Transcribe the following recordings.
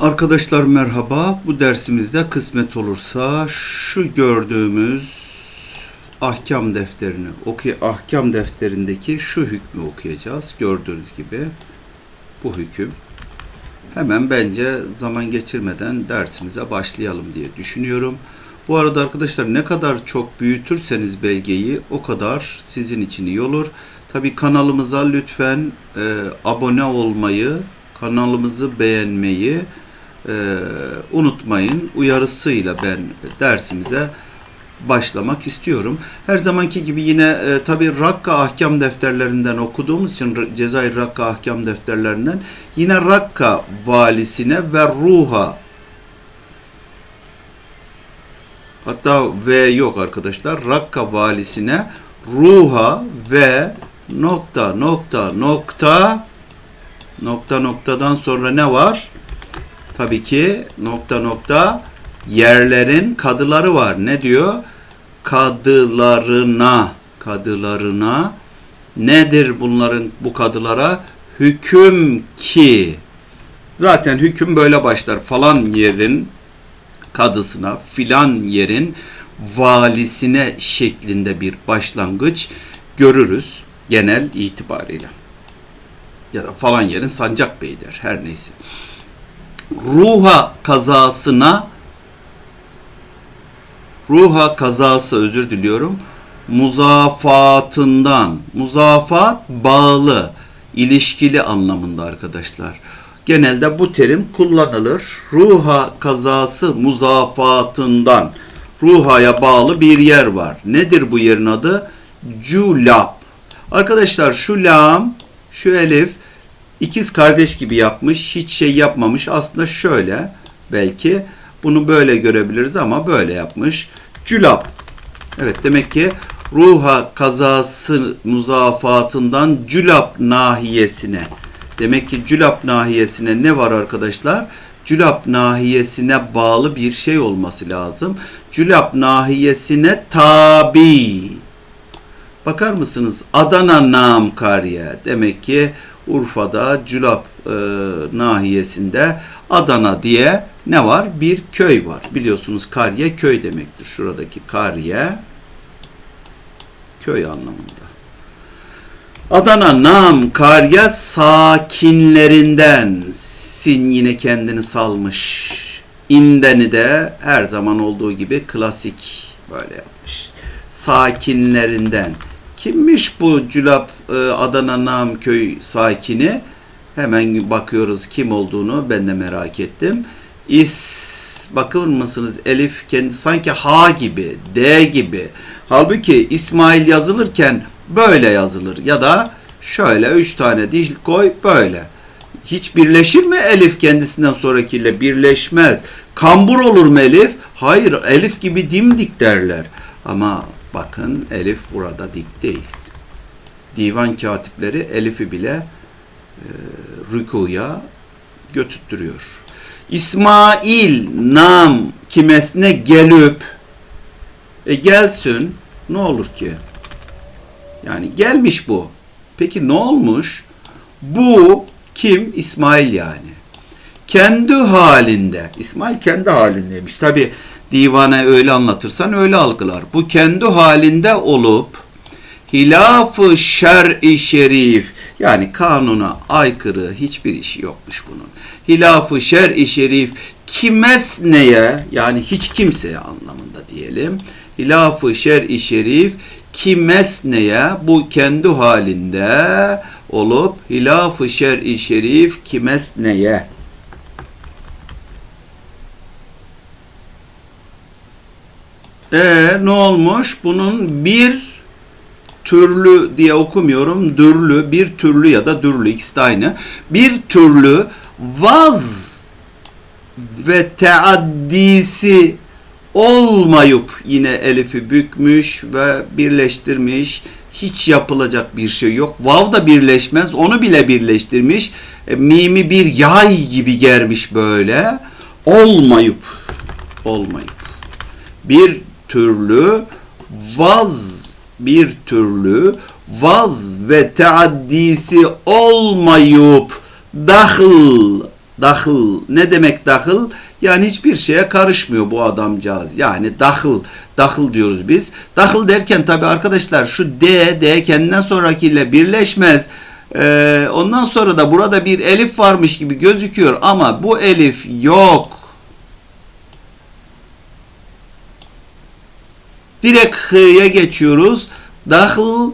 Arkadaşlar merhaba. Bu dersimizde kısmet olursa şu gördüğümüz ahkam defterini okuy ahkam defterindeki şu hükmü okuyacağız. Gördüğünüz gibi bu hüküm. Hemen bence zaman geçirmeden dersimize başlayalım diye düşünüyorum. Bu arada arkadaşlar ne kadar çok büyütürseniz belgeyi o kadar sizin için iyi olur. Tabi kanalımıza lütfen e, abone olmayı, kanalımızı beğenmeyi e, unutmayın. Uyarısıyla ben dersimize başlamak istiyorum. Her zamanki gibi yine e, tabi Rakka ahkam defterlerinden okuduğumuz için Cezayir Rakka ahkam defterlerinden yine Rakka valisine ve ruha hatta V yok arkadaşlar Rakka valisine ruha ve nokta nokta nokta nokta noktadan sonra ne var? Tabii ki nokta nokta yerlerin kadıları var. Ne diyor? Kadılarına, kadılarına nedir bunların bu kadılara? Hüküm ki. Zaten hüküm böyle başlar. Falan yerin kadısına, filan yerin valisine şeklinde bir başlangıç görürüz genel itibariyle. Ya da falan yerin sancak bey der her neyse ruha kazasına ruha kazası özür diliyorum muzafatından muzafat bağlı ilişkili anlamında arkadaşlar. Genelde bu terim kullanılır. Ruha kazası muzafatından ruhaya bağlı bir yer var. Nedir bu yerin adı? Culab. Arkadaşlar şu lam, şu elif ikiz kardeş gibi yapmış, hiç şey yapmamış. Aslında şöyle belki bunu böyle görebiliriz ama böyle yapmış. Cülab. Evet demek ki ruha kazası muzafatından cülab nahiyesine. Demek ki cülab nahiyesine ne var arkadaşlar? Cülab nahiyesine bağlı bir şey olması lazım. Cülab nahiyesine tabi. Bakar mısınız? Adana Nam Kariye. Demek ki Urfa'da Cülap e, nahiyesinde Adana diye ne var? Bir köy var. Biliyorsunuz Kariye köy demektir. Şuradaki Kariye köy anlamında. Adana Nam Kariye sakinlerinden sin yine kendini salmış. İndeni de her zaman olduğu gibi klasik böyle yapmış. Sakinlerinden. Kimmiş bu Cülap e, Adana Namköy sakini? Hemen bakıyoruz kim olduğunu ben de merak ettim. İs bakır mısınız Elif kendi sanki H gibi, D gibi. Halbuki İsmail yazılırken böyle yazılır ya da şöyle üç tane dil koy böyle. Hiç birleşir mi Elif kendisinden sonrakiyle? Birleşmez. Kambur olur mu Elif? Hayır, Elif gibi dimdik derler. Ama bakın Elif burada dik değil. Divan katipleri Elif'i bile e, rükuya götürtürüyor. İsmail nam kimesine gelip e gelsin ne olur ki? Yani gelmiş bu. Peki ne olmuş? Bu kim? İsmail yani. Kendi halinde. İsmail kendi halindeymiş. Tabi divane öyle anlatırsan öyle algılar. Bu kendi halinde olup hilafı şer'i şerif yani kanuna aykırı hiçbir işi yokmuş bunun. Hilafı şer'i şerif kimesneye yani hiç kimseye anlamında diyelim. Hilafı şer'i şerif kimesneye bu kendi halinde olup hilafı şer'i şerif kimesneye E ne olmuş? Bunun bir türlü diye okumuyorum. Dürlü, bir türlü ya da dürlü ikisi de aynı. Bir türlü vaz ve teaddisi olmayıp yine elifi bükmüş ve birleştirmiş. Hiç yapılacak bir şey yok. Vav da birleşmez. Onu bile birleştirmiş. E, mimi bir yay gibi germiş böyle. Olmayıp olmayıp bir türlü vaz bir türlü vaz ve teaddisi olmayıp dahil Dahıl. Ne demek dahıl? Yani hiçbir şeye karışmıyor bu adamcağız. Yani dahıl. Dahıl diyoruz biz. Dahıl derken tabi arkadaşlar şu D, D kendinden sonrakiyle birleşmez. Ee, ondan sonra da burada bir elif varmış gibi gözüküyor ama bu elif yok. Direkt h'ye geçiyoruz. Dahıl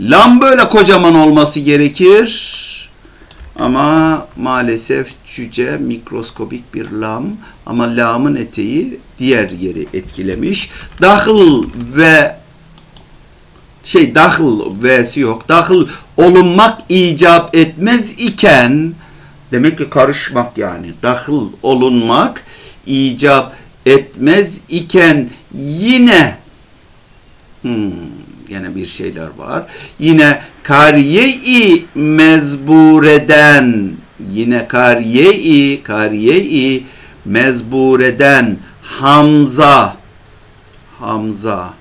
lam böyle kocaman olması gerekir. Ama maalesef cüce mikroskobik bir lam ama lamın eteği diğer yeri etkilemiş. Dahıl ve şey dahıl v'si yok. Dahıl olunmak icap etmez iken demek ki karışmak yani. Dahıl olunmak icap etmez iken yine hmm, yine bir şeyler var. Yine kariye-i mezbureden yine kariye-i kariye-i mezbureden Hamza Hamza.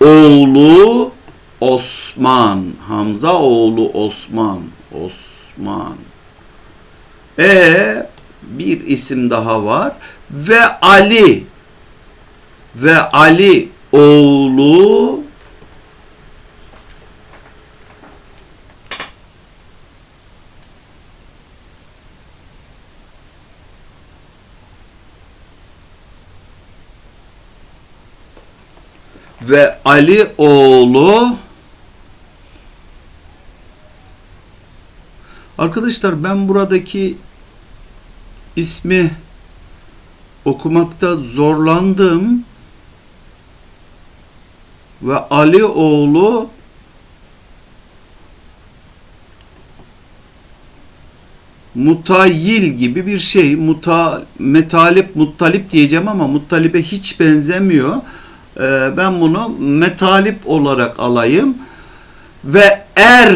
Oğlu Osman Hamza oğlu Osman Osman. E bir isim daha var. Ve Ali ve Ali oğlu ve Ali oğlu Arkadaşlar ben buradaki ismi okumakta zorlandım ve Ali oğlu mutayyil gibi bir şey. Muta, metalip, muttalip diyeceğim ama muttalibe hiç benzemiyor. Ee, ben bunu metalip olarak alayım. Ve er,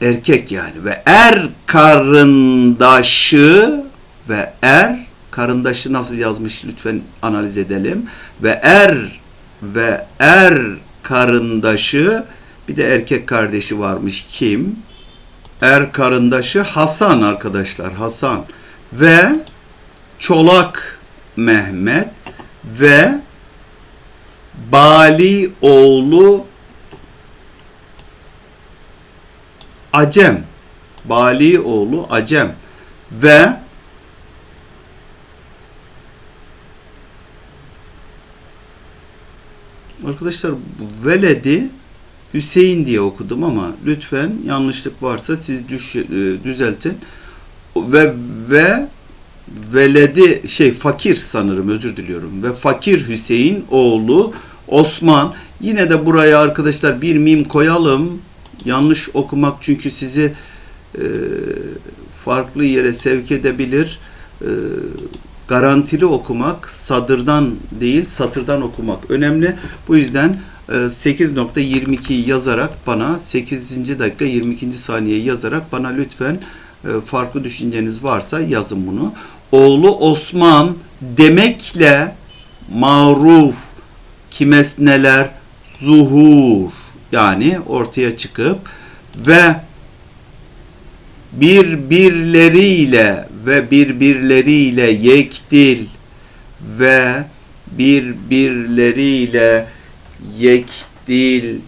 erkek yani ve er karındaşı ve er karındaşı nasıl yazmış lütfen analiz edelim. Ve er ve er karındaşı bir de erkek kardeşi varmış kim? Er karındaşı Hasan arkadaşlar Hasan. Ve Çolak Mehmet ve Bali oğlu Acem. Bali oğlu Acem. Ve Arkadaşlar veledi Hüseyin diye okudum ama lütfen yanlışlık varsa siz düş, e, düzeltin. Ve ve veledi şey fakir sanırım özür diliyorum. Ve fakir Hüseyin oğlu Osman. Yine de buraya arkadaşlar bir mim koyalım. Yanlış okumak çünkü sizi e, farklı yere sevk edebilir. E, garantili okumak, sadırdan değil satırdan okumak önemli. Bu yüzden 8.22 e, yazarak bana 8. dakika 22. saniye yazarak bana lütfen e, farklı düşünceniz varsa yazın bunu. Oğlu Osman demekle maruf kimesneler zuhur yani ortaya çıkıp ve birbirleriyle ve birbirleriyle yekdil ve birbirleriyle yekdil.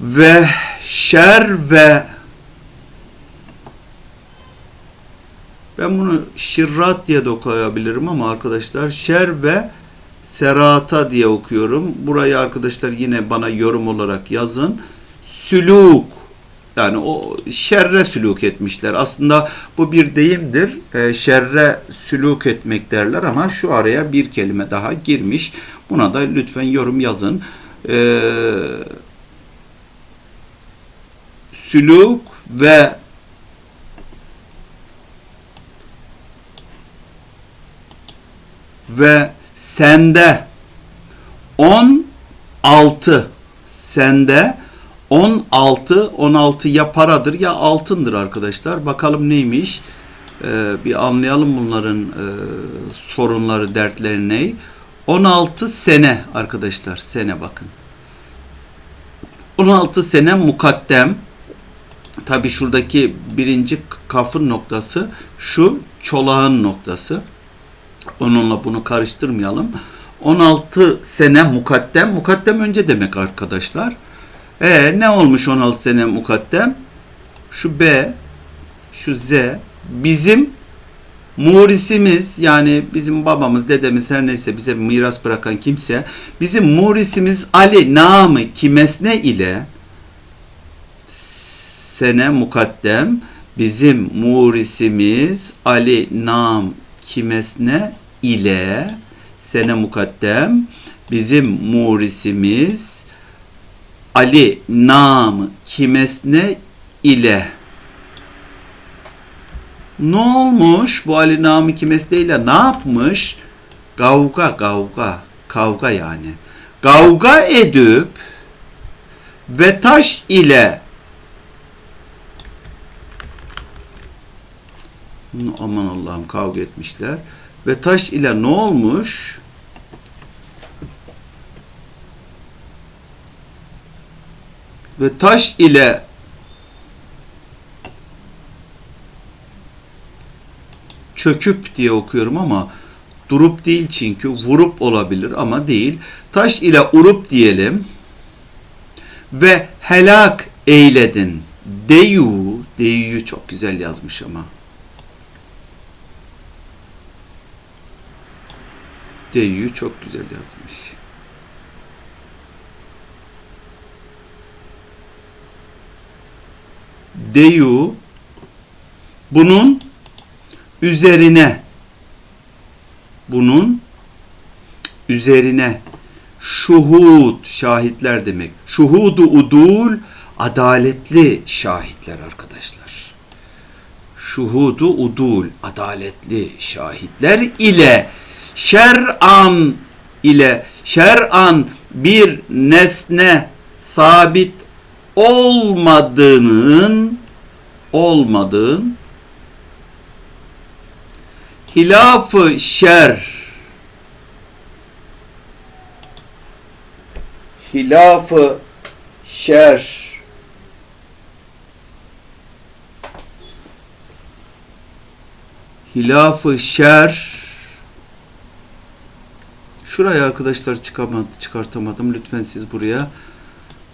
Ve şer ve Ben bunu şirrat diye de okuyabilirim ama arkadaşlar şer ve serata diye okuyorum. Burayı arkadaşlar yine bana yorum olarak yazın. Süluk yani o şerre sülük etmişler. Aslında bu bir deyimdir. E, şerre sülük etmek derler ama şu araya bir kelime daha girmiş. Buna da lütfen yorum yazın. E, sülük ve ve sende 16 sende 16 16 ya paradır ya altındır arkadaşlar. Bakalım neymiş? Ee, bir anlayalım bunların e, sorunları, dertleri ne? 16 sene arkadaşlar. Sene bakın. 16 sene mukaddem. Tabi şuradaki birinci kafın noktası şu çolağın noktası. Onunla bunu karıştırmayalım. 16 sene mukaddem. Mukaddem önce demek arkadaşlar. E ne olmuş 16 sene mukaddem? Şu B, şu Z bizim murisimiz yani bizim babamız, dedemiz her neyse bize miras bırakan kimse bizim murisimiz Ali namı kimesne ile sene mukaddem bizim murisimiz Ali nam kimesne ile sene mukaddem bizim murisimiz Ali nam kimesne ile ne olmuş bu Ali Nami Kimesne ile ne yapmış? Kavga kavga kavga yani. Kavga edip ve taş ile aman Allah'ım kavga etmişler. Ve taş ile ne olmuş? Ve taş ile çöküp diye okuyorum ama durup değil çünkü vurup olabilir ama değil. Taş ile urup diyelim ve helak eyledin. Deyu, deyuyu çok güzel yazmış ama. Deyuyu çok güzel yazmış. Deyu bunun üzerine bunun üzerine şuhud şahitler demek. Şuhudu udul adaletli şahitler arkadaşlar. Şuhudu udul adaletli şahitler ile şer'an ile şer'an bir nesne sabit olmadığının olmadığın hilafı şer hilafı şer hilafı şer şuraya arkadaşlar çıkamadı, çıkartamadım lütfen siz buraya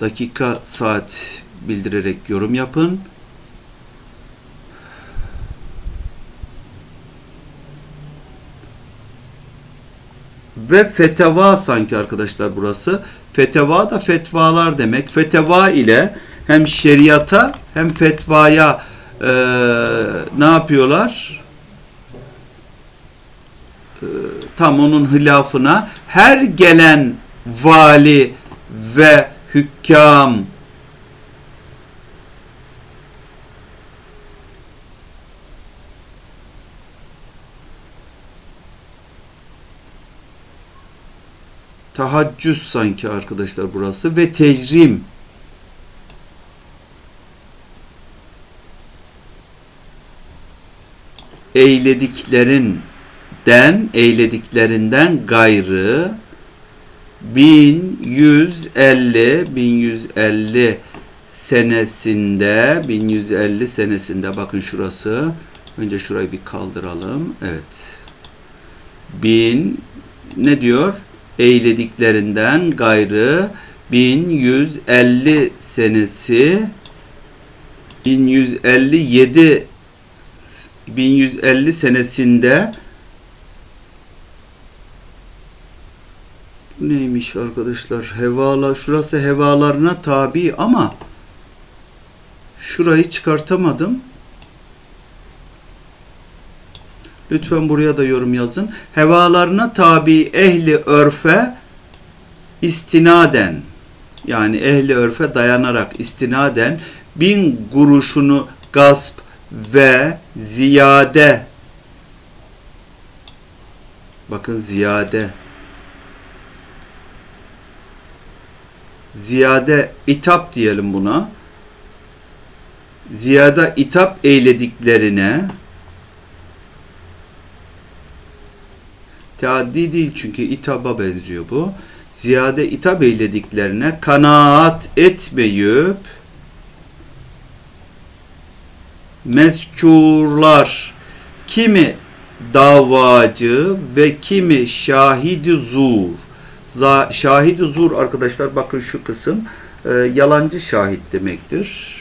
dakika saat bildirerek yorum yapın ve feteva sanki arkadaşlar burası. Feteva da fetvalar demek. Feteva ile hem şeriata hem fetvaya e, ne yapıyorlar? E, tam onun hilafına her gelen vali ve hükkam tahaccüs sanki arkadaşlar burası ve tecrim eylediklerinden eylediklerinden gayrı 1150 1150 senesinde 1150 senesinde bakın şurası önce şurayı bir kaldıralım evet. Bin ne diyor? Eylediklerinden gayrı 1150 senesi 1157 1150 senesinde neymiş arkadaşlar? Hevala şurası hevalarına tabi ama şurayı çıkartamadım. Lütfen buraya da yorum yazın. Hevalarına tabi ehli örfe istinaden yani ehli örfe dayanarak istinaden bin kuruşunu gasp ve ziyade. Bakın ziyade ziyade itap diyelim buna. Ziyade itap eylediklerine teaddi değil çünkü itaba benziyor bu. Ziyade itap eylediklerine kanaat etmeyip mezkurlar kimi davacı ve kimi şahidi zur. Şahidi zur arkadaşlar bakın şu kısım e, yalancı şahit demektir.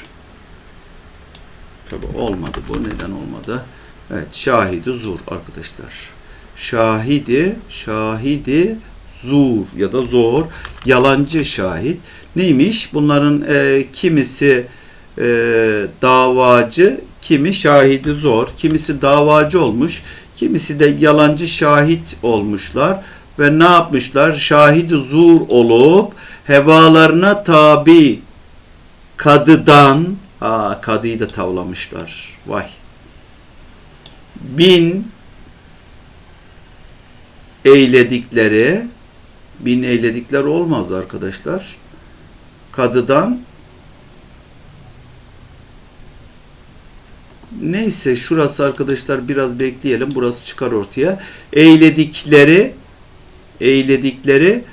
Tabi olmadı bu. Neden olmadı? Evet şahidi zur arkadaşlar. Şahidi, şahidi zur ya da zor, yalancı şahit. Neymiş? Bunların e, kimisi e, davacı, kimi şahidi zor, kimisi davacı olmuş, kimisi de yalancı şahit olmuşlar ve ne yapmışlar? Şahidi zur olup hevalarına tabi kadıdan aa, kadıyı da tavlamışlar. Vay. Bin eyledikleri bin eyledikleri olmaz arkadaşlar. Kadıdan Neyse şurası arkadaşlar biraz bekleyelim. Burası çıkar ortaya. Eyledikleri eyledikleri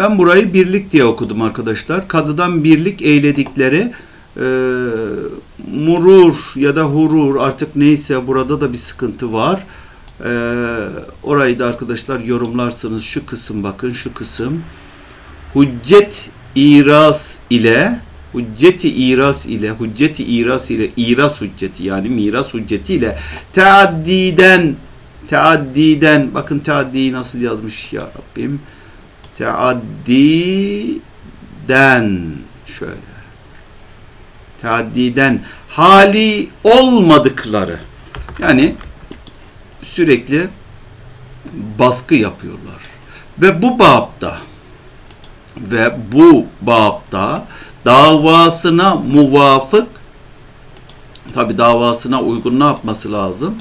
Ben burayı birlik diye okudum arkadaşlar. Kadıdan birlik eyledikleri e, murur ya da hurur artık neyse burada da bir sıkıntı var. E, orayı da arkadaşlar yorumlarsınız. Şu kısım bakın şu kısım. Hüccet iras ile hücceti iras ile hücceti iras ile iras hücceti yani miras hücceti ile teaddiden teaddiden bakın teaddiyi nasıl yazmış ya Rabbim teaddiden şöyle teaddiden hali olmadıkları yani sürekli baskı yapıyorlar ve bu babda ve bu babda davasına muvafık tabi davasına uygun ne yapması lazım?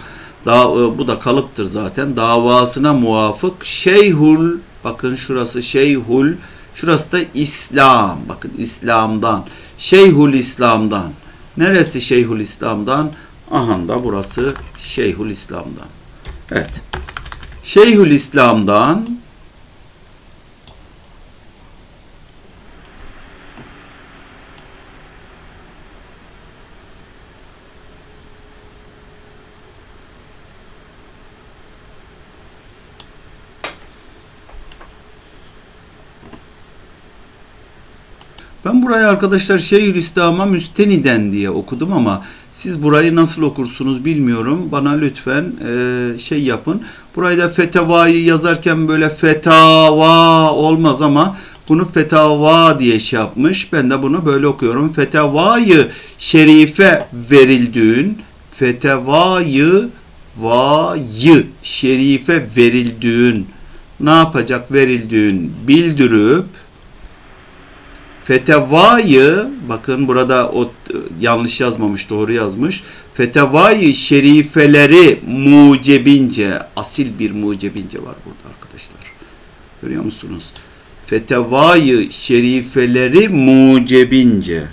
Da, bu da kalıptır zaten. Davasına muvafık şeyhul bakın şurası şeyhul şurası da İslam. Bakın İslam'dan. Şeyhul İslam'dan. Neresi Şeyhul İslam'dan? Aha da burası Şeyhul İslam'dan. Evet. Şeyhül İslam'dan Ben burayı arkadaşlar Şeyhülislam'a müsteniden diye okudum ama siz burayı nasıl okursunuz bilmiyorum. Bana lütfen e, şey yapın. Burayı da fetavayı yazarken böyle fetava olmaz ama bunu fetava diye şey yapmış. Ben de bunu böyle okuyorum. Fetavayı şerife verildiğin fetavayı vayı şerife verildiğin ne yapacak verildiğin bildirip Fetevayı bakın burada o yanlış yazmamış doğru yazmış. Fetevayı şerifeleri mucebince asil bir mucebince var burada arkadaşlar. Görüyor musunuz? Fetevayı şerifeleri mucebince.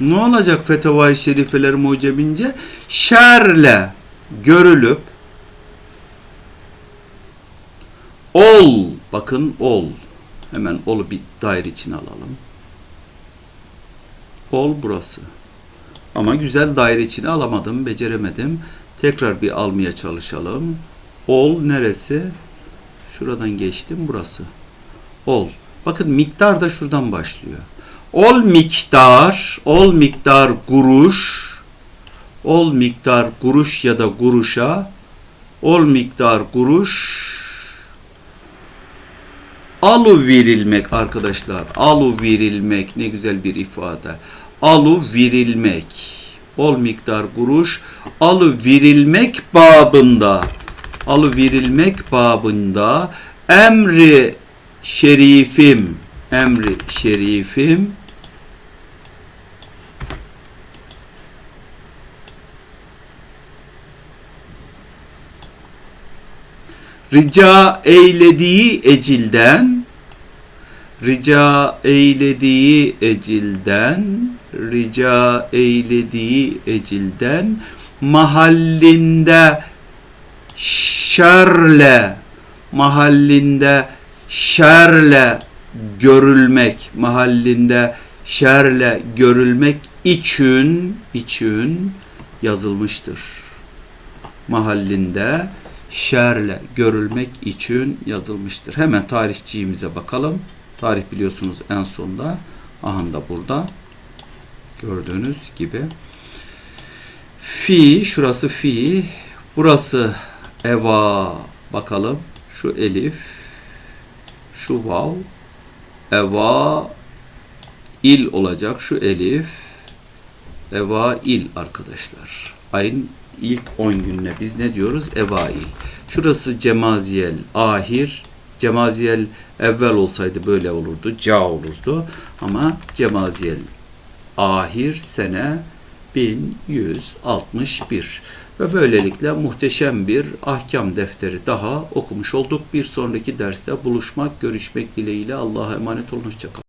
Ne olacak fetavai şerifeler mucebince? Şerle görülüp ol bakın ol hemen olu bir daire içine alalım. Ol burası. Ama güzel daire içine alamadım, beceremedim. Tekrar bir almaya çalışalım. Ol neresi? Şuradan geçtim burası. Ol. Bakın miktar da şuradan başlıyor. Ol miktar, ol miktar kuruş, ol miktar kuruş ya da kuruşa, ol miktar kuruş, alu verilmek arkadaşlar. Alu verilmek ne güzel bir ifade. Alu verilmek. ol miktar kuruş alı verilmek babında alı verilmek babında emri şerifim emri şerifim rica eylediği ecilden rica eylediği ecilden rica eylediği ecilden mahallinde şerle mahallinde şerle görülmek mahallinde şerle görülmek için için yazılmıştır. Mahallinde şerle görülmek için yazılmıştır. Hemen tarihçiğimize bakalım. Tarih biliyorsunuz en sonda. Aha da burada. Gördüğünüz gibi. Fi, şurası fi. Burası eva. Bakalım. Şu elif. Şu vav. Eva il olacak. Şu elif. Eva il arkadaşlar. Ayın ilk 10 gününe biz ne diyoruz? Evail. Şurası cemaziyel ahir. Cemaziyel evvel olsaydı böyle olurdu. Ca olurdu. Ama cemaziyel ahir sene 1161. Ve böylelikle muhteşem bir ahkam defteri daha okumuş olduk. Bir sonraki derste buluşmak, görüşmek dileğiyle Allah'a emanet olun. Hoşçakalın.